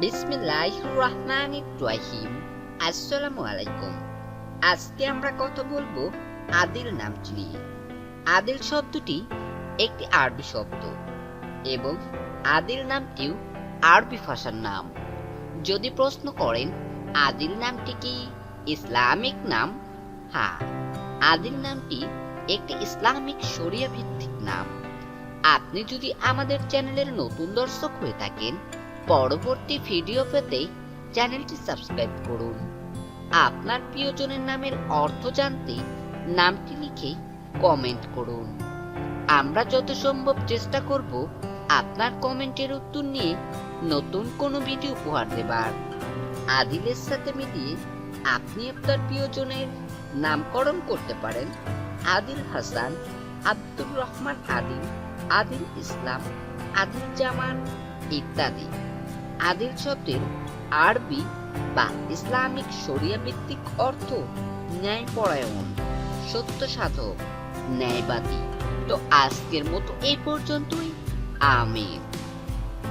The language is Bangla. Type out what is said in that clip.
বিসমিল্লাহ আসসালামু আলাইকুম আজকে আমরা কথা বলব আদিল নামটি নিয়ে আদিল শব্দটি একটি আরবি শব্দ এবং আদিল নামটিও আরবি ভাষার নাম। যদি প্রশ্ন করেন, আদিল নামটি কি ইসলামিক নাম? হ্যাঁ আদিল নামটি একটি ইসলামিক শরিয়া ভিত্তিক নাম। আপনি যদি আমাদের চ্যানেলের নতুন দর্শক হয়ে থাকেন পরবর্তী ভিডিও পেতে চ্যানেলটি সাবস্ক্রাইব করুন। আপনার প্রিয়জনের নামের অর্থ জানতে নামটি লিখে কমেন্ট করুন। আমরা যত সম্ভব চেষ্টা করব আপনার কমেন্টের উত্তর নিয়ে নতুন কোনো ভিডিও উপহার দেবার। আদিলের সাথে মিলিয়ে আপনি আপনার প্রিয়জনের নামকরণ করতে পারেন আদিল হাসান, আব্দুর রহমান আদিল আদিল ইসলাম, আদিল জামান ইত্যাদি। আদিল শব্দের আরবি বা ইসলামিক শরিয়া ভিত্তিক অর্থ ন্যায় পরায়ণ সত্য সাধক, ন্যায়বাদী। তো আজকের মতো এই পর্যন্তই। আমিন।